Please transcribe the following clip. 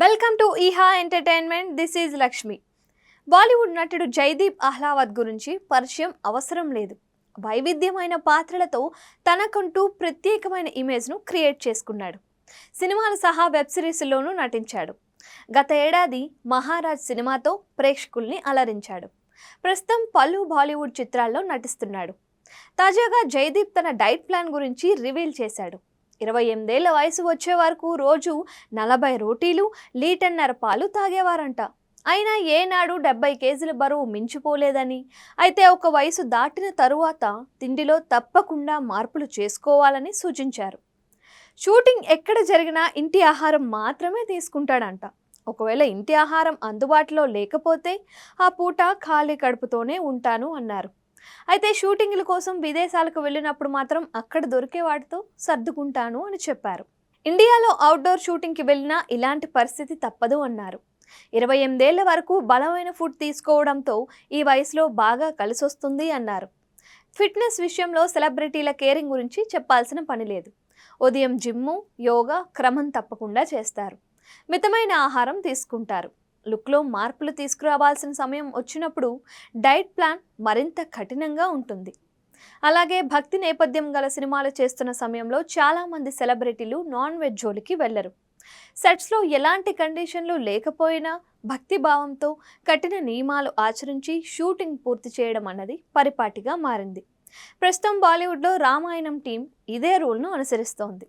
Welcome to Eeha entertainment. This is Lakshmi. Bollywood నటుడు జైదీప్ అహ్లావత్ గురించి పరిచయం అవసరం లేదు. వైవిధ్యమైన పాత్రలతో తనకంటూ ప్రత్యేకమైన ఇమేజ్ను క్రియేట్ చేసుకున్నాడు. సినిమాలు సహా వెబ్ సిరీస్లోనూ నటించాడు. గత ఏడాది మహారాజ్ సినిమాతో ప్రేక్షకుల్ని అలరించాడు. ప్రస్తుతం పలు బాలీవుడ్ చిత్రాల్లో నటిస్తున్నాడు. తాజాగా జైదీప్ తన డైట్ ప్లాన్ గురించి రివీల్ చేశాడు. ఇరవై ఎనిమిదేళ్ళ వయసు వచ్చే వరకు రోజు నలభై రోటీలు లీటన్నర పాలు తాగేవారంట. అయినా ఏనాడు డెబ్బై కేజీల బరువు మించిపోలేదని. అయితే ఒక వయసు దాటిన తరువాత తిండిలో తప్పకుండా మార్పులు చేసుకోవాలని సూచించారు. షూటింగ్ ఎక్కడ జరిగినా ఇంటి ఆహారం మాత్రమే తీసుకుంటాడంట. ఒకవేళ ఇంటి ఆహారం అందుబాటులో లేకపోతే ఆ పూట ఖాళీ కడుపుతోనే ఉంటాను అన్నారు. అయితే షూటింగ్ల కోసం విదేశాలకు వెళ్ళినప్పుడు మాత్రం అక్కడ దొరికే వాటితో సర్దుకుంటాను అని చెప్పారు. ఇండియాలో అవుట్డోర్ షూటింగ్కి వెళ్ళినా ఇలాంటి పరిస్థితి తప్పదు అన్నారు. ఇరవై ఎనిమిదేళ్ళ వరకు బలమైన ఫుడ్ తీసుకోవడంతో ఈ వయసులో బాగా కలిసొస్తుంది అన్నారు. ఫిట్నెస్ విషయంలో సెలబ్రిటీల కేరింగ్ గురించి చెప్పాల్సిన పని లేదు. ఉదయం జిమ్ము యోగా క్రమం తప్పకుండా చేస్తారు. మితమైన ఆహారం తీసుకుంటారు. లుక్లో మార్పులు తీసుకురావాల్సిన సమయం వచ్చినప్పుడు డైట్ ప్లాన్ మరింత కఠినంగా ఉంటుంది. అలాగే భక్తి నేపథ్యం గల సినిమాలు చేస్తున్న సమయంలో చాలామంది సెలబ్రిటీలు నాన్ వెజ్ జోలికి వెళ్ళరు. సెట్స్లో ఎలాంటి కండిషన్లు లేకపోయినా భక్తి భావంతో కఠిన నియమాలు ఆచరించి షూటింగ్ పూర్తి చేయడం అన్నది పరిపాటిగా మారింది. ప్రస్తుతం బాలీవుడ్లో రామాయణం టీం ఇదే రూల్ను అనుసరిస్తోంది.